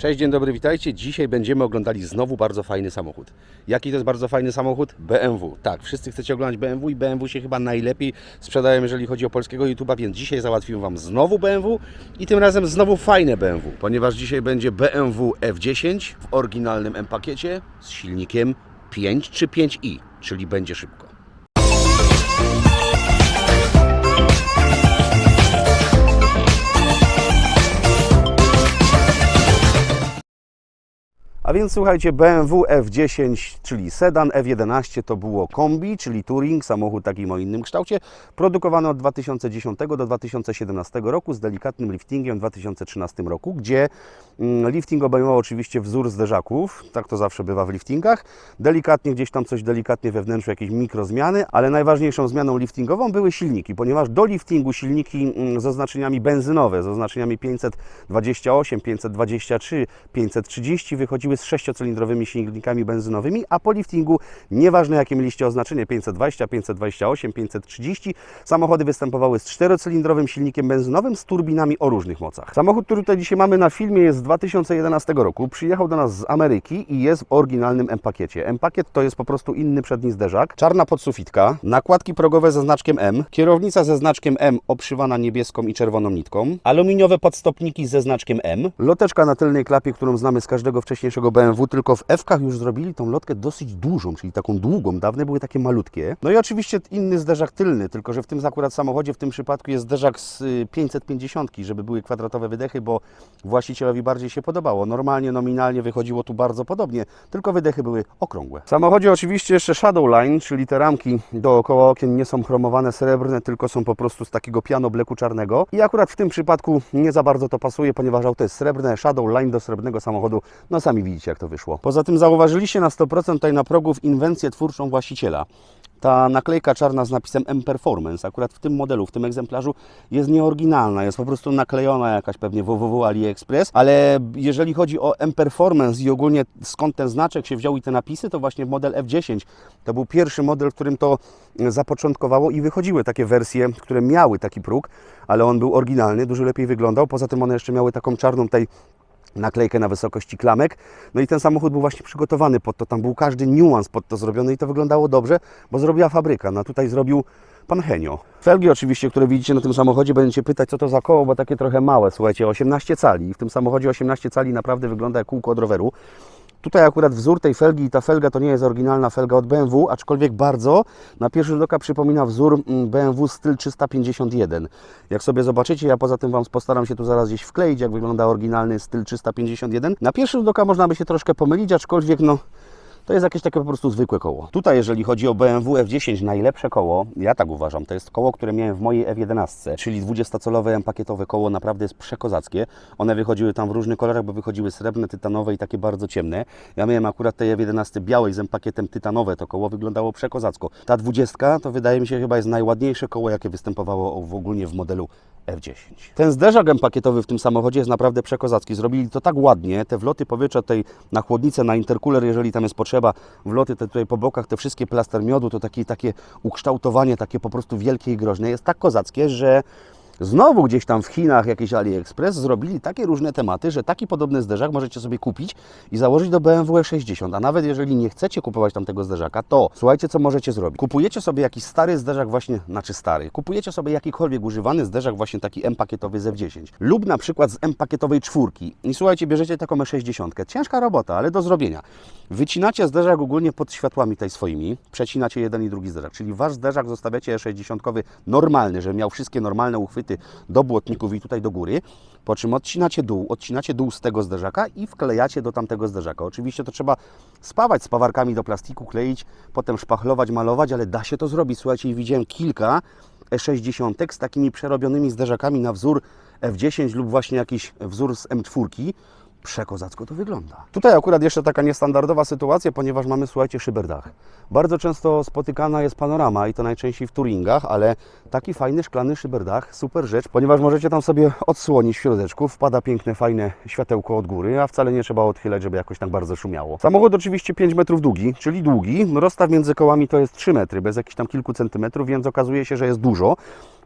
Cześć, dzień dobry, witajcie. Dzisiaj będziemy oglądali znowu bardzo fajny samochód. Jaki to jest bardzo fajny samochód? BMW. Tak, wszyscy chcecie oglądać BMW i BMW się chyba najlepiej sprzedają, jeżeli chodzi o polskiego YouTube'a, więc dzisiaj załatwimy Wam znowu BMW i tym razem znowu fajne BMW, ponieważ dzisiaj będzie BMW F10 w oryginalnym M-pakiecie z silnikiem 5 czy 5i, czyli będzie szybko. A więc słuchajcie, BMW F10, czyli sedan, F11 to było kombi, czyli touring, samochód takim o innym kształcie, produkowany od 2010 do 2017 roku z delikatnym liftingiem w 2013 roku, gdzie mm, lifting obejmował oczywiście wzór zderzaków, tak to zawsze bywa w liftingach, delikatnie gdzieś tam coś delikatnie we wnętrzu, jakieś mikrozmiany, ale najważniejszą zmianą liftingową były silniki, ponieważ do liftingu silniki mm, z oznaczeniami benzynowe, z oznaczeniami 528, 523, 530 wychodziły z sześciocylindrowymi silnikami benzynowymi, a po liftingu, nieważne jakie mieliście oznaczenie 520, 528, 530, samochody występowały z czterocylindrowym silnikiem benzynowym z turbinami o różnych mocach. Samochód, który tutaj dzisiaj mamy na filmie jest z 2011 roku, przyjechał do nas z Ameryki i jest w oryginalnym M-pakiecie. M-pakiet to jest po prostu inny przedni zderzak, czarna podsufitka, nakładki progowe ze znaczkiem M, kierownica ze znaczkiem M obszywana niebieską i czerwoną nitką, aluminiowe podstopniki ze znaczkiem M, loteczka na tylnej klapie, którą znamy z każdego wcześniejszego BMW, tylko w F-kach już zrobili tą lotkę dosyć dużą, czyli taką długą. Dawne były takie malutkie. No i oczywiście inny zderzak tylny, tylko że w tym akurat samochodzie w tym przypadku jest zderzak z y, 550, żeby były kwadratowe wydechy, bo właścicielowi bardziej się podobało. Normalnie, nominalnie wychodziło tu bardzo podobnie, tylko wydechy były okrągłe. W samochodzie oczywiście jeszcze Shadowline, czyli te ramki dookoła okien nie są chromowane srebrne, tylko są po prostu z takiego piano bleku czarnego. I akurat w tym przypadku nie za bardzo to pasuje, ponieważ auto jest srebrne, Shadowline do srebrnego samochodu, no sami widzicie jak to wyszło. Poza tym zauważyliście na 100% tutaj na progów inwencję twórczą właściciela. Ta naklejka czarna z napisem M Performance, akurat w tym modelu, w tym egzemplarzu jest nieoryginalna, jest po prostu naklejona jakaś pewnie www AliExpress, ale jeżeli chodzi o M Performance i ogólnie skąd ten znaczek się wziął i te napisy, to właśnie model F10 to był pierwszy model, w którym to zapoczątkowało i wychodziły takie wersje, które miały taki próg, ale on był oryginalny, dużo lepiej wyglądał, poza tym one jeszcze miały taką czarną tej naklejkę na wysokości klamek. No i ten samochód był właśnie przygotowany pod to. Tam był każdy niuans pod to zrobiony i to wyglądało dobrze, bo zrobiła fabryka. No tutaj zrobił pan Henio. Felgi oczywiście, które widzicie na tym samochodzie, będziecie pytać, co to za koło, bo takie trochę małe. Słuchajcie, 18 cali. W tym samochodzie 18 cali naprawdę wygląda jak kółko od roweru. Tutaj akurat wzór tej felgi i ta felga to nie jest oryginalna felga od BMW, aczkolwiek bardzo na pierwszy rzut oka przypomina wzór mm, BMW styl 351. Jak sobie zobaczycie, ja poza tym Wam postaram się tu zaraz gdzieś wkleić, jak wygląda oryginalny styl 351. Na pierwszy rzut oka można by się troszkę pomylić, aczkolwiek no to jest jakieś takie po prostu zwykłe koło. Tutaj, jeżeli chodzi o BMW F10, najlepsze koło, ja tak uważam, to jest koło, które miałem w mojej F11, czyli 20-calowe M-pakietowe koło, naprawdę jest przekozackie. One wychodziły tam w różnych kolorach, bo wychodziły srebrne, tytanowe i takie bardzo ciemne. Ja miałem akurat tej F11 białej z M-pakietem tytanowe, to koło wyglądało przekozacko. Ta 20 to wydaje mi się chyba jest najładniejsze koło, jakie występowało w ogólnie w modelu F10. Ten zderzak M-pakietowy w tym samochodzie jest naprawdę przekozacki. Zrobili to tak ładnie, te wloty powietrza tutaj na chłodnicę, na interkuler, jeżeli tam jest potrzeba, wloty te tutaj po bokach, te wszystkie plaster miodu, to takie, takie ukształtowanie, takie po prostu wielkie i groźne, jest tak kozackie, że Znowu gdzieś tam w Chinach jakiś AliExpress zrobili takie różne tematy, że taki podobny zderzak możecie sobie kupić i założyć do BMW E60. A nawet jeżeli nie chcecie kupować tamtego zderzaka, to słuchajcie, co możecie zrobić. Kupujecie sobie jakiś stary zderzak właśnie, znaczy stary, kupujecie sobie jakikolwiek używany zderzak właśnie taki M-pakietowy z F10 lub na przykład z M-pakietowej czwórki i słuchajcie, bierzecie taką E60. Ciężka robota, ale do zrobienia. Wycinacie zderzak ogólnie pod światłami tej swoimi, przecinacie jeden i drugi zderzak, czyli wasz zderzak zostawiacie E60 normalny, żeby miał wszystkie normalne uchwyty do błotników i tutaj do góry, po czym odcinacie dół, odcinacie dół z tego zderzaka i wklejacie do tamtego zderzaka. Oczywiście to trzeba spawać spawarkami do plastiku, kleić, potem szpachlować, malować, ale da się to zrobić. Słuchajcie, widziałem kilka E60 z takimi przerobionymi zderzakami na wzór F10 lub właśnie jakiś wzór z M4. Przekozacko to wygląda. Tutaj akurat jeszcze taka niestandardowa sytuacja, ponieważ mamy, słuchajcie, szyberdach. Bardzo często spotykana jest panorama i to najczęściej w touringach, ale taki fajny szklany szyberdach, super rzecz, ponieważ możecie tam sobie odsłonić w środeczku, wpada piękne, fajne światełko od góry, a wcale nie trzeba odchylać, żeby jakoś tak bardzo szumiało. Samochód oczywiście 5 metrów długi, czyli długi, rozstaw między kołami to jest 3 metry, bez jakichś tam kilku centymetrów, więc okazuje się, że jest dużo.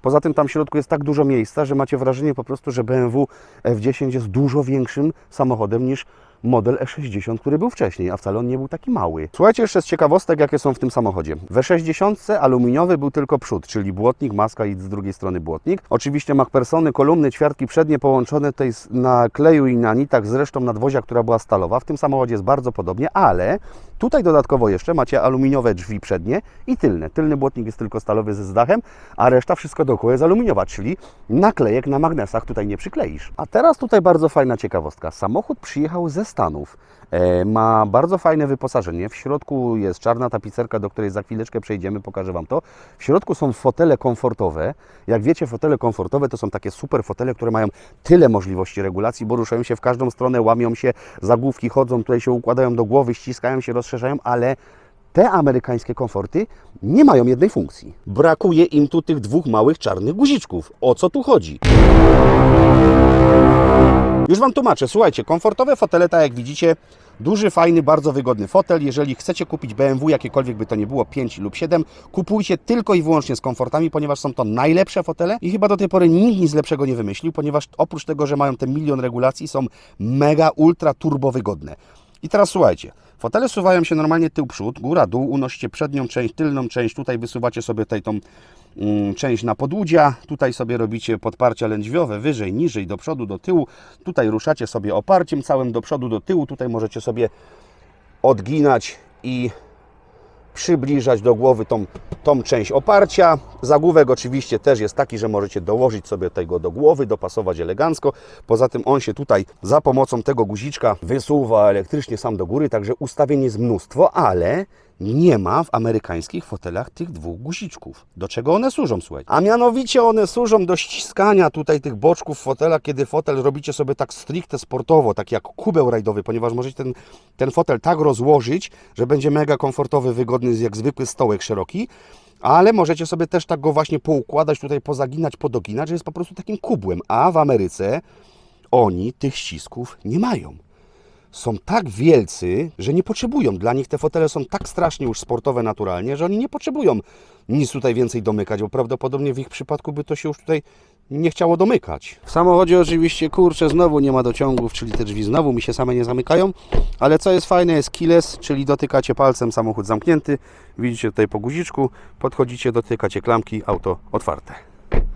Poza tym tam w środku jest tak dużo miejsca, że macie wrażenie po prostu, że BMW F10 jest dużo większym samochodem samochodem niż model E60, który był wcześniej, a wcale on nie był taki mały. Słuchajcie jeszcze z ciekawostek, jakie są w tym samochodzie. W E60 aluminiowy był tylko przód, czyli błotnik, maska i z drugiej strony błotnik. Oczywiście MacPersony, kolumny, ćwiartki przednie połączone tutaj na kleju i na nitach z resztą nadwozia, która była stalowa. W tym samochodzie jest bardzo podobnie, ale tutaj dodatkowo jeszcze macie aluminiowe drzwi przednie i tylne. Tylny błotnik jest tylko stalowy z dachem, a reszta wszystko dookoła jest aluminiowa, czyli naklejek na magnesach tutaj nie przykleisz. A teraz tutaj bardzo fajna ciekawostka. Samochód przyjechał ze Stanów. E, ma bardzo fajne wyposażenie. W środku jest czarna tapicerka, do której za chwileczkę przejdziemy, pokażę Wam to. W środku są fotele komfortowe. Jak wiecie, fotele komfortowe to są takie super fotele, które mają tyle możliwości regulacji, bo ruszają się w każdą stronę, łamią się, zagłówki chodzą, tutaj się układają do głowy, ściskają się, rozszerzają, ale te amerykańskie komforty nie mają jednej funkcji. Brakuje im tu tych dwóch małych czarnych guziczków. O co tu chodzi? Już Wam tłumaczę. Słuchajcie, komfortowe fotele, tak jak widzicie, duży, fajny, bardzo wygodny fotel. Jeżeli chcecie kupić BMW, jakiekolwiek by to nie było, 5 lub 7, kupujcie tylko i wyłącznie z komfortami, ponieważ są to najlepsze fotele i chyba do tej pory nikt nic lepszego nie wymyślił, ponieważ oprócz tego, że mają ten milion regulacji, są mega, ultra, turbo wygodne. I teraz słuchajcie, fotele suwają się normalnie tył przód, góra dół, unosicie przednią część, tylną część, tutaj wysuwacie sobie tutaj tą mm, część na podłudzia, tutaj sobie robicie podparcia lędźwiowe, wyżej, niżej, do przodu, do tyłu, tutaj ruszacie sobie oparciem całym do przodu, do tyłu, tutaj możecie sobie odginać i przybliżać do głowy tą, tą część oparcia. Zagłówek oczywiście też jest taki, że możecie dołożyć sobie tego do głowy, dopasować elegancko. Poza tym on się tutaj za pomocą tego guziczka wysuwa elektrycznie sam do góry, także ustawień jest mnóstwo, ale nie ma w amerykańskich fotelach tych dwóch guziczków. Do czego one służą, słuchajcie? A mianowicie one służą do ściskania tutaj tych boczków fotela, kiedy fotel robicie sobie tak stricte sportowo, tak jak kubeł rajdowy, ponieważ możecie ten, ten fotel tak rozłożyć, że będzie mega komfortowy, wygodny, jak zwykły stołek szeroki. Ale możecie sobie też tak go właśnie poukładać, tutaj pozaginać, podoginać, że jest po prostu takim kubłem. A w Ameryce oni tych ścisków nie mają są tak wielcy, że nie potrzebują. Dla nich te fotele są tak strasznie już sportowe naturalnie, że oni nie potrzebują nic tutaj więcej domykać, bo prawdopodobnie w ich przypadku by to się już tutaj nie chciało domykać. W samochodzie oczywiście, kurczę, znowu nie ma dociągów, czyli te drzwi znowu mi się same nie zamykają, ale co jest fajne jest keyless, czyli dotykacie palcem, samochód zamknięty, widzicie tutaj po guziczku, podchodzicie, dotykacie klamki, auto otwarte.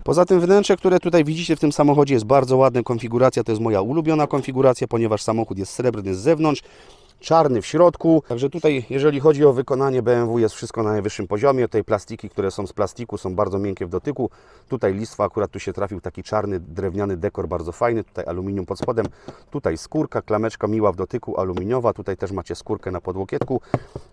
Poza tym wnętrze, które tutaj widzicie w tym samochodzie jest bardzo ładna konfiguracja, to jest moja ulubiona konfiguracja, ponieważ samochód jest srebrny z zewnątrz, czarny w środku. Także tutaj, jeżeli chodzi o wykonanie BMW, jest wszystko na najwyższym poziomie. Tutaj plastiki, które są z plastiku, są bardzo miękkie w dotyku. Tutaj listwa, akurat tu się trafił taki czarny, drewniany dekor, bardzo fajny. Tutaj aluminium pod spodem. Tutaj skórka, klameczka miła w dotyku, aluminiowa. Tutaj też macie skórkę na podłokietku.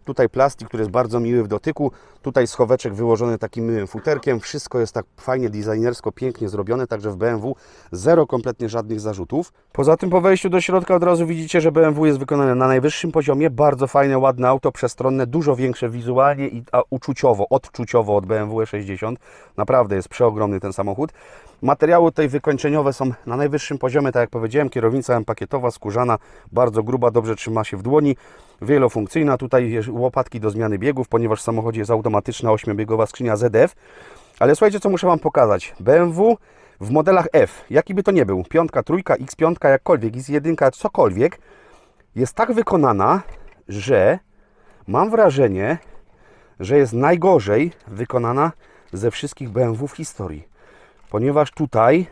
Tutaj plastik, który jest bardzo miły w dotyku. Tutaj schoweczek wyłożony takim miłym futerkiem. Wszystko jest tak fajnie, designersko, pięknie zrobione. Także w BMW zero kompletnie żadnych zarzutów. Poza tym po wejściu do środka od razu widzicie, że BMW jest wykonane na najwyższym poziomie. Bardzo fajne, ładne auto, przestronne, dużo większe wizualnie i a uczuciowo, odczuciowo od BMW E60. Naprawdę jest przeogromny ten samochód. Materiały tutaj wykończeniowe są na najwyższym poziomie, tak jak powiedziałem, kierownica pakietowa, skórzana, bardzo gruba, dobrze trzyma się w dłoni, wielofunkcyjna, tutaj łopatki do zmiany biegów, ponieważ w samochodzie jest automatyczna 8-biegowa skrzynia ZF. Ale słuchajcie, co muszę Wam pokazać. BMW w modelach F, jaki by to nie był, piątka, trójka, X5, jakkolwiek, X1, cokolwiek, jest tak wykonana, że mam wrażenie, że jest najgorzej wykonana ze wszystkich BMW w historii. Ponieważ tutaj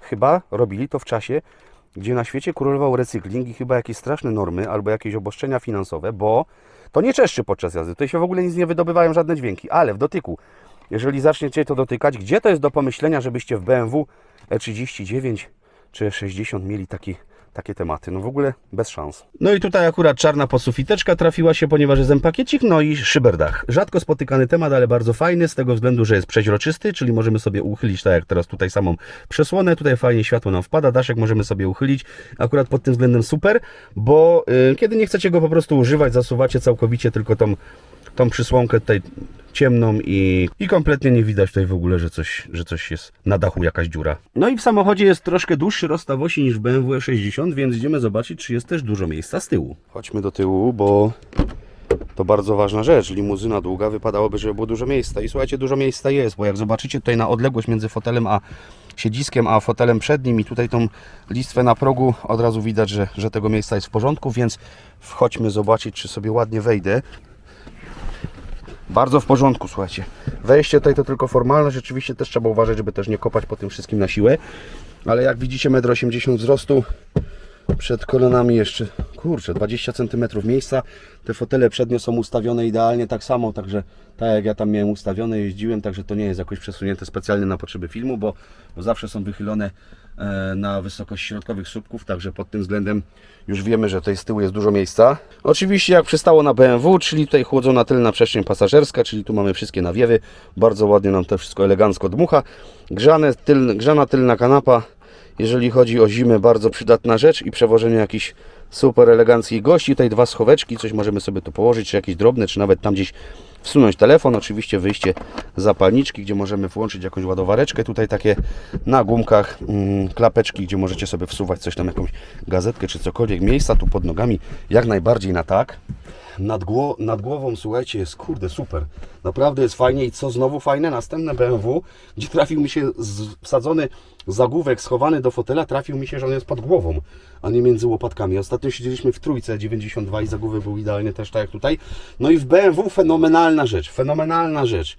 chyba robili to w czasie, gdzie na świecie królował recykling i chyba jakieś straszne normy albo jakieś obostrzenia finansowe, bo to nie czeszczy podczas jazdy. Tutaj się w ogóle nic nie wydobywają, żadne dźwięki, ale w dotyku, jeżeli zaczniecie to dotykać, gdzie to jest do pomyślenia, żebyście w BMW E39 czy E60 mieli taki, takie tematy? No w ogóle bez szans. No i tutaj akurat czarna posufiteczka trafiła się, ponieważ jest M-pakiecik, no i szyberdach. Rzadko spotykany temat, ale bardzo fajny, z tego względu, że jest przeźroczysty, czyli możemy sobie uchylić, tak jak teraz tutaj samą przesłonę, tutaj fajnie światło nam wpada, daszek możemy sobie uchylić, akurat pod tym względem super, bo y, kiedy nie chcecie go po prostu używać, zasuwacie całkowicie tylko tą, tą przysłonkę tutaj ciemną i, i kompletnie nie widać tutaj w ogóle, że coś, że coś jest na dachu, jakaś dziura. No i w samochodzie jest troszkę dłuższy rozstaw osi niż w BMW 60, więc idziemy zobaczyć, czy jest też dużo miejsca z tyłu. Chodźmy do tyłu, bo to bardzo ważna rzecz. Limuzyna długa, wypadałoby, żeby było dużo miejsca. I słuchajcie, dużo miejsca jest, bo jak zobaczycie tutaj na odległość między fotelem a siedziskiem, a fotelem przed nim i tutaj tą listwę na progu od razu widać, że, że tego miejsca jest w porządku, więc wchodźmy zobaczyć, czy sobie ładnie wejdę. Bardzo w porządku, słuchajcie. Wejście tutaj to tylko formalne, rzeczywiście też trzeba uważać, żeby też nie kopać po tym wszystkim na siłę. Ale jak widzicie 1,80 m wzrostu, przed kolanami jeszcze, kurczę, 20 cm miejsca. Te fotele przednie są ustawione idealnie tak samo, także tak jak ja tam miałem ustawione, jeździłem, także to nie jest jakoś przesunięte specjalnie na potrzeby filmu, bo, bo zawsze są wychylone na wysokość środkowych słupków, także pod tym względem już wiemy, że tutaj z tyłu jest dużo miejsca. Oczywiście jak przystało na BMW, czyli tutaj chłodzona tylna przestrzeń pasażerska, czyli tu mamy wszystkie nawiewy, bardzo ładnie nam to wszystko elegancko dmucha. Grzane, grzana tylna kanapa, jeżeli chodzi o zimę, bardzo przydatna rzecz i przewożenie jakichś super eleganckich gości. Tutaj dwa schoweczki, coś możemy sobie tu położyć, czy jakieś drobne, czy nawet tam gdzieś wsunąć telefon. Oczywiście wyjście zapalniczki, gdzie możemy włączyć jakąś ładowareczkę. Tutaj takie na gumkach mm, klapeczki, gdzie możecie sobie wsuwać coś tam, jakąś gazetkę, czy cokolwiek. Miejsca tu pod nogami jak najbardziej na tak. Nad, gło nad głową, słuchajcie, jest kurde super. Naprawdę jest fajnie i co znowu fajne, następne BMW, gdzie trafił mi się wsadzony zagłówek schowany do fotela, trafił mi się, że on jest pod głową, a nie między łopatkami. Ostatnio siedzieliśmy w trójce 92 i zagłówek był idealnie też tak jak tutaj. No i w BMW fenomenalna rzecz, fenomenalna rzecz.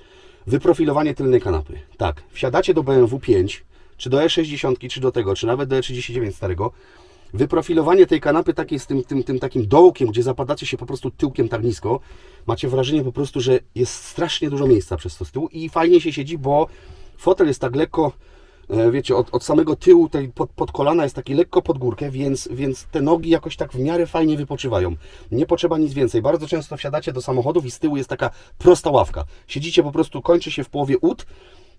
Wyprofilowanie tylnej kanapy. Tak, wsiadacie do BMW 5, czy do E60, czy do tego, czy nawet do E39 starego, wyprofilowanie tej kanapy takiej z tym, tym, tym takim dołkiem, gdzie zapadacie się po prostu tyłkiem tak nisko, macie wrażenie po prostu, że jest strasznie dużo miejsca przez to z tyłu i fajnie się siedzi, bo fotel jest tak lekko, wiecie, od, od samego tyłu tej pod, pod kolana jest taki lekko pod górkę, więc, więc te nogi jakoś tak w miarę fajnie wypoczywają. Nie potrzeba nic więcej. Bardzo często wsiadacie do samochodów i z tyłu jest taka prosta ławka. Siedzicie po prostu, kończy się w połowie ud,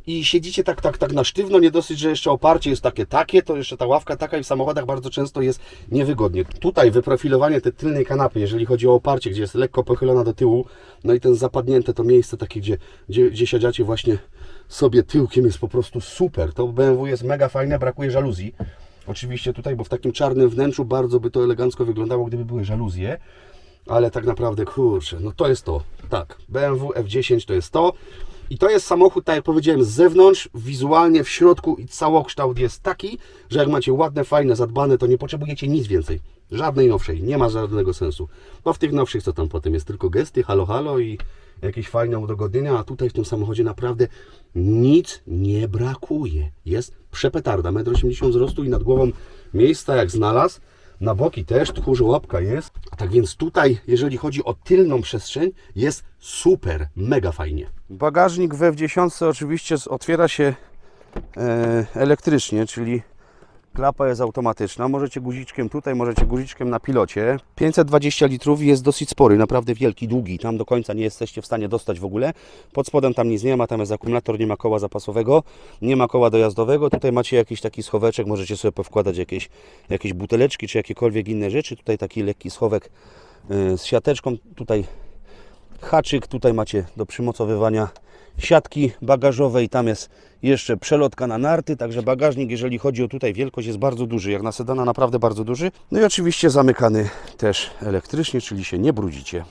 i siedzicie tak, tak, tak na sztywno, nie dosyć, że jeszcze oparcie jest takie, takie, to jeszcze ta ławka taka i w samochodach bardzo często jest niewygodnie. Tutaj wyprofilowanie tej tylnej kanapy, jeżeli chodzi o oparcie, gdzie jest lekko pochylona do tyłu, no i ten zapadnięte to miejsce takie, gdzie, gdzie, gdzie siedziacie właśnie sobie tyłkiem jest po prostu super. To BMW jest mega fajne, brakuje żaluzji. Oczywiście tutaj, bo w takim czarnym wnętrzu bardzo by to elegancko wyglądało, gdyby były żaluzje. Ale tak naprawdę, kurczę, no to jest to. Tak, BMW F10 to jest to. I to jest samochód, tak jak powiedziałem, z zewnątrz, wizualnie w środku i całokształt jest taki, że jak macie ładne, fajne, zadbane, to nie potrzebujecie nic więcej. Żadnej nowszej, nie ma żadnego sensu. Bo w tych nowszych co tam potem jest tylko gesty, halo halo i jakieś fajne udogodnienia, a tutaj w tym samochodzie naprawdę nic nie brakuje. Jest przepetarda, 1,80 m wzrostu i nad głową miejsca jak znalazł. Na boki też tchórze łapka jest. Tak więc tutaj, jeżeli chodzi o tylną przestrzeń, jest super, mega fajnie. Bagażnik we F10 oczywiście z- otwiera się e, elektrycznie, czyli klapa jest automatyczna. Możecie guziczkiem tutaj, możecie guziczkiem na pilocie. 520 litrów jest dosyć spory, naprawdę wielki, długi. Tam do końca nie jesteście w stanie dostać w ogóle. Pod spodem tam nic nie ma, tam jest akumulator, nie ma koła zapasowego, nie ma koła dojazdowego. Tutaj macie jakiś taki schoweczek, możecie sobie powkładać jakieś, jakieś buteleczki czy jakiekolwiek inne rzeczy. Tutaj taki lekki schowek y, z siateczką. Tutaj haczyk, tutaj macie do przymocowywania siatki bagażowej, tam jest jeszcze przelotka na narty, także bagażnik, jeżeli chodzi o tutaj wielkość, jest bardzo duży, jak na sedana naprawdę bardzo duży. No i oczywiście zamykany też elektrycznie, czyli się nie brudzicie.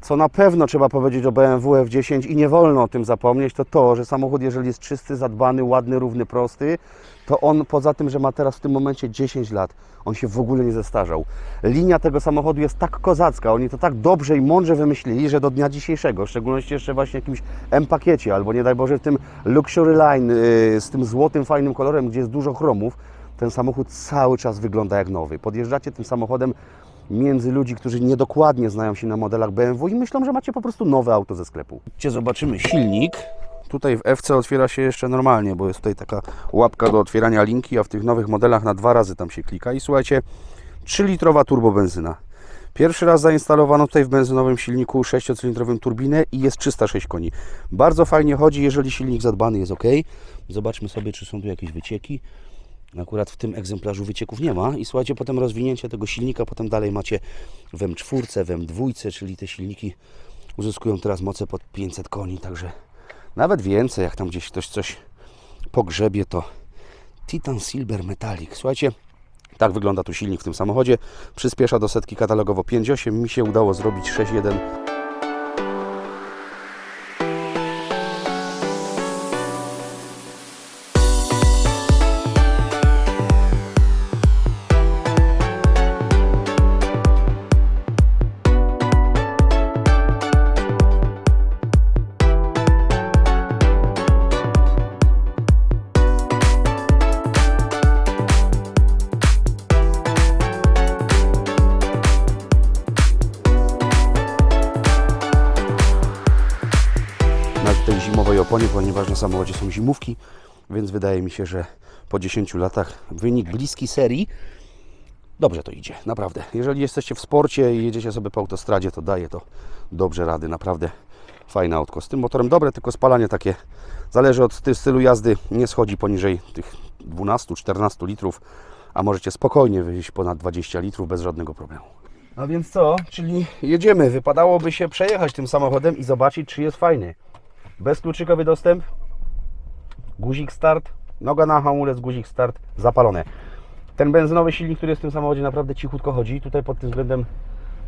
Co na pewno trzeba powiedzieć o BMW F10 i nie wolno o tym zapomnieć, to to, że samochód, jeżeli jest czysty, zadbany, ładny, równy, prosty, to on poza tym, że ma teraz w tym momencie 10 lat, on się w ogóle nie zestarzał. Linia tego samochodu jest tak kozacka, oni to tak dobrze i mądrze wymyślili, że do dnia dzisiejszego, w szczególności jeszcze właśnie w jakimś M-pakiecie, albo nie daj Boże w tym Luxury Line yy, z tym złotym, fajnym kolorem, gdzie jest dużo chromów, ten samochód cały czas wygląda jak nowy. Podjeżdżacie tym samochodem między ludzi, którzy niedokładnie znają się na modelach BMW i myślą, że macie po prostu nowe auto ze sklepu. Gdzie zobaczymy silnik. Tutaj w FC otwiera się jeszcze normalnie, bo jest tutaj taka łapka do otwierania linki, a w tych nowych modelach na dwa razy tam się klika. I słuchajcie, 3-litrowa turbobenzyna. Pierwszy raz zainstalowano tutaj w benzynowym silniku 6-cylindrowym turbinę i jest 306 koni. Bardzo fajnie chodzi, jeżeli silnik zadbany jest ok. Zobaczmy sobie, czy są tu jakieś wycieki. Akurat w tym egzemplarzu wycieków nie ma. I słuchajcie, potem rozwinięcie tego silnika, potem dalej macie w M4, w M2, czyli te silniki uzyskują teraz moce pod 500 koni, także nawet więcej, jak tam gdzieś ktoś coś pogrzebie, to Titan Silver Metallic. Słuchajcie, tak wygląda tu silnik w tym samochodzie. Przyspiesza do setki katalogowo 5.8. Mi się udało zrobić 6.1. ponieważ na samochodzie są zimówki, więc wydaje mi się, że po 10 latach wynik bliski serii dobrze to idzie, naprawdę. Jeżeli jesteście w sporcie i jedziecie sobie po autostradzie, to daje to dobrze rady, naprawdę fajne autko. Z tym motorem dobre, tylko spalanie takie zależy od ty- stylu jazdy, nie schodzi poniżej tych 12-14 litrów, a możecie spokojnie wyjść ponad 20 litrów bez żadnego problemu. A więc co? Czyli jedziemy. Wypadałoby się przejechać tym samochodem i zobaczyć, czy jest fajny. Bezkluczykowy dostęp, guzik start, noga na hamulec, guzik start, zapalone. Ten benzynowy silnik, który jest w tym samochodzie, naprawdę cichutko chodzi. Tutaj pod tym względem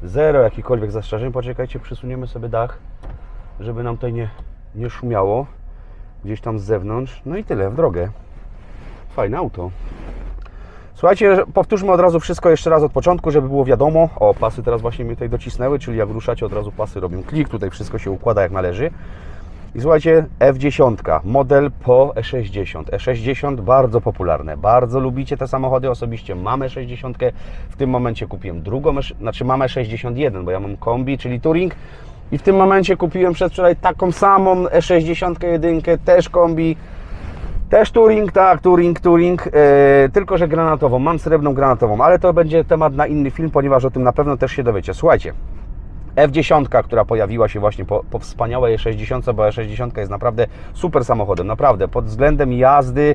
zero jakichkolwiek zastrzeżeń. Poczekajcie, przysuniemy sobie dach, żeby nam tutaj nie, nie szumiało gdzieś tam z zewnątrz. No i tyle, w drogę. Fajne auto. Słuchajcie, powtórzmy od razu wszystko jeszcze raz od początku, żeby było wiadomo. O, pasy teraz właśnie mnie tutaj docisnęły, czyli jak ruszacie od razu pasy robią klik, tutaj wszystko się układa jak należy. I słuchajcie, F10, model po E E60. E60 bardzo popularne, bardzo lubicie te samochody, osobiście mam E60, w tym momencie kupiłem drugą, E- znaczy mam E61, bo ja mam kombi, czyli Touring i w tym momencie kupiłem przedwczoraj taką samą E60 jedynkę, też kombi, też Touring, tak, Touring, Touring, e, tylko że granatową, mam srebrną granatową, ale to będzie temat na inny film, ponieważ o tym na pewno też się dowiecie. Słuchajcie, F10, która pojawiła się właśnie po, po wspaniałej E60, bo E60 jest naprawdę super samochodem, naprawdę, pod względem jazdy,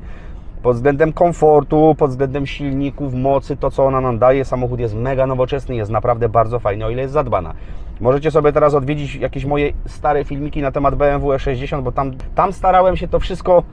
pod względem komfortu, pod względem silników, mocy, to co ona nam daje, samochód jest mega nowoczesny, jest naprawdę bardzo fajny, o ile jest zadbana. Możecie sobie teraz odwiedzić jakieś moje stare filmiki na temat BMW E60, bo tam, tam starałem się to wszystko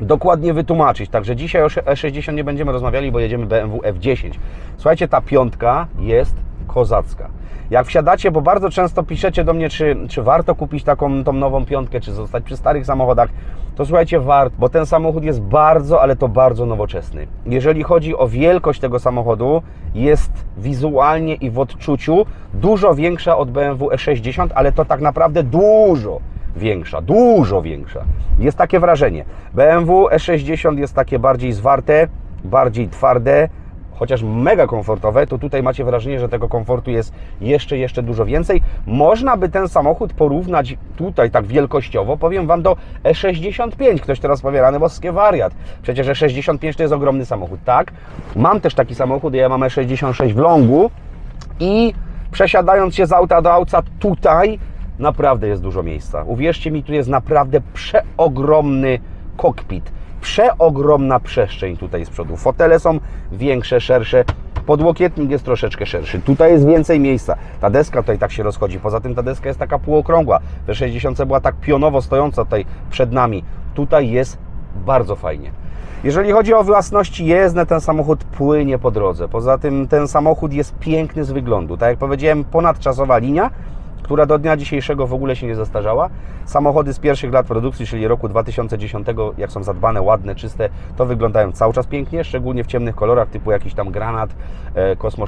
dokładnie wytłumaczyć. Także dzisiaj o E60 nie będziemy rozmawiali, bo jedziemy BMW F10. Słuchajcie, ta piątka jest kozacka. Jak wsiadacie, bo bardzo często piszecie do mnie, czy, czy warto kupić taką tą nową piątkę, czy zostać przy starych samochodach, to słuchajcie, warto, bo ten samochód jest bardzo, ale to bardzo nowoczesny. Jeżeli chodzi o wielkość tego samochodu, jest wizualnie i w odczuciu dużo większa od BMW E60, ale to tak naprawdę dużo większa, dużo większa. Jest takie wrażenie. BMW E60 jest takie bardziej zwarte, bardziej twarde, chociaż mega komfortowe, to tutaj macie wrażenie, że tego komfortu jest jeszcze, jeszcze dużo więcej. Można by ten samochód porównać tutaj tak wielkościowo, powiem Wam, do E65. Ktoś teraz powie, rany boskie wariat. Przecież E65 to jest ogromny samochód, tak? Mam też taki samochód, ja mam E66 w Longu i przesiadając się z auta do auta tutaj naprawdę jest dużo miejsca. Uwierzcie mi, tu jest naprawdę przeogromny kokpit. Przeogromna przestrzeń tutaj z przodu. Fotele są większe, szersze. Podłokietnik jest troszeczkę szerszy. Tutaj jest więcej miejsca. Ta deska tutaj tak się rozchodzi. Poza tym ta deska jest taka półokrągła. We 60 była tak pionowo stojąca tutaj przed nami. Tutaj jest bardzo fajnie. Jeżeli chodzi o własności jezdne, ten samochód płynie po drodze. Poza tym ten samochód jest piękny z wyglądu. Tak jak powiedziałem, ponadczasowa linia, która do dnia dzisiejszego w ogóle się nie zastarzała. Samochody z pierwszych lat produkcji, czyli roku 2010, jak są zadbane, ładne, czyste, to wyglądają cały czas pięknie, szczególnie w ciemnych kolorach, typu jakiś tam granat, e, Cosmo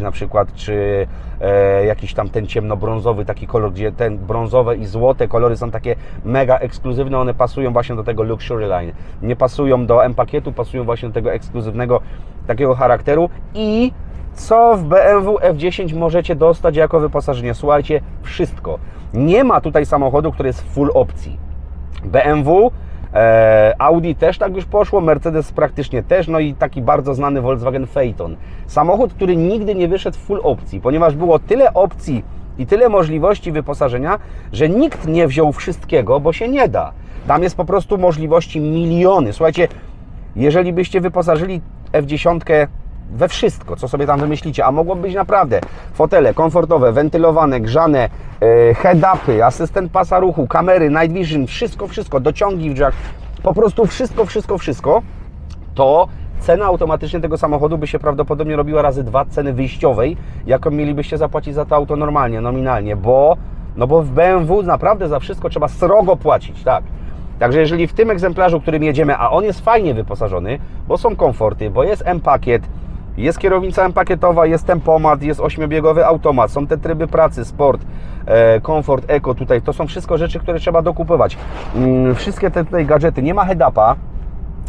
na przykład, czy e, jakiś tam ten ciemnobrązowy taki kolor, gdzie ten brązowe i złote kolory są takie mega ekskluzywne, one pasują właśnie do tego Luxury Line. Nie pasują do M-pakietu, pasują właśnie do tego ekskluzywnego takiego charakteru i co w BMW F10 możecie dostać jako wyposażenie? Słuchajcie, wszystko. Nie ma tutaj samochodu, który jest full opcji. BMW, e, Audi też tak już poszło, Mercedes praktycznie też, no i taki bardzo znany Volkswagen Phaeton. Samochód, który nigdy nie wyszedł full opcji, ponieważ było tyle opcji i tyle możliwości wyposażenia, że nikt nie wziął wszystkiego, bo się nie da. Tam jest po prostu możliwości miliony. Słuchajcie, jeżeli byście wyposażyli F10 we wszystko, co sobie tam wymyślicie, a mogło być naprawdę fotele komfortowe, wentylowane, grzane, e, head-upy, asystent pasa ruchu, kamery, night vision, wszystko, wszystko, dociągi w drzwiach, po prostu wszystko, wszystko, wszystko, to cena automatycznie tego samochodu by się prawdopodobnie robiła razy dwa ceny wyjściowej, jaką mielibyście zapłacić za to auto normalnie, nominalnie, bo, no bo w BMW naprawdę za wszystko trzeba srogo płacić, tak. Także jeżeli w tym egzemplarzu, którym jedziemy, a on jest fajnie wyposażony, bo są komforty, bo jest M-pakiet, jest kierownica M-pakietowa, jest tempomat, jest ośmiobiegowy automat, są te tryby pracy, sport, e, komfort, eko tutaj, to są wszystko rzeczy, które trzeba dokupywać. Mm, wszystkie te tutaj gadżety, nie ma head-upa,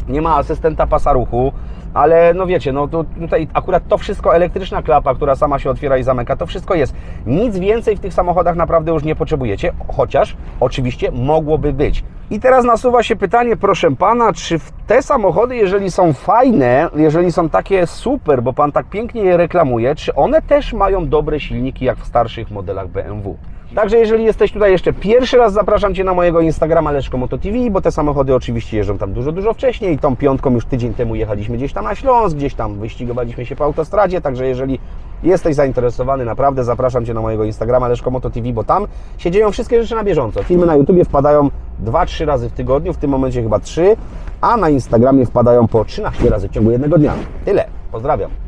nie ma asystenta pasa ruchu, ale no wiecie, no to tutaj akurat to wszystko, elektryczna klapa, która sama się otwiera i zamyka, to wszystko jest. Nic więcej w tych samochodach naprawdę już nie potrzebujecie, chociaż oczywiście mogłoby być. I teraz nasuwa się pytanie, proszę pana, czy te samochody, jeżeli są fajne, jeżeli są takie super, bo pan tak pięknie je reklamuje, czy one też mają dobre silniki jak w starszych modelach BMW? Także jeżeli jesteś tutaj jeszcze pierwszy raz, zapraszam Cię na mojego Instagrama Leszko Moto TV, bo te samochody oczywiście jeżdżą tam dużo, dużo wcześniej. Tą piątką już tydzień temu jechaliśmy gdzieś tam na Śląsk, gdzieś tam wyścigowaliśmy się po autostradzie, także jeżeli jesteś zainteresowany, naprawdę zapraszam Cię na mojego Instagrama Leszko Moto TV, bo tam się dzieją wszystkie rzeczy na bieżąco. Filmy na YouTubie wpadają 2-3 razy w tygodniu, w tym momencie chyba 3, a na Instagramie wpadają po 13 razy w ciągu jednego dnia. Tyle. Pozdrawiam.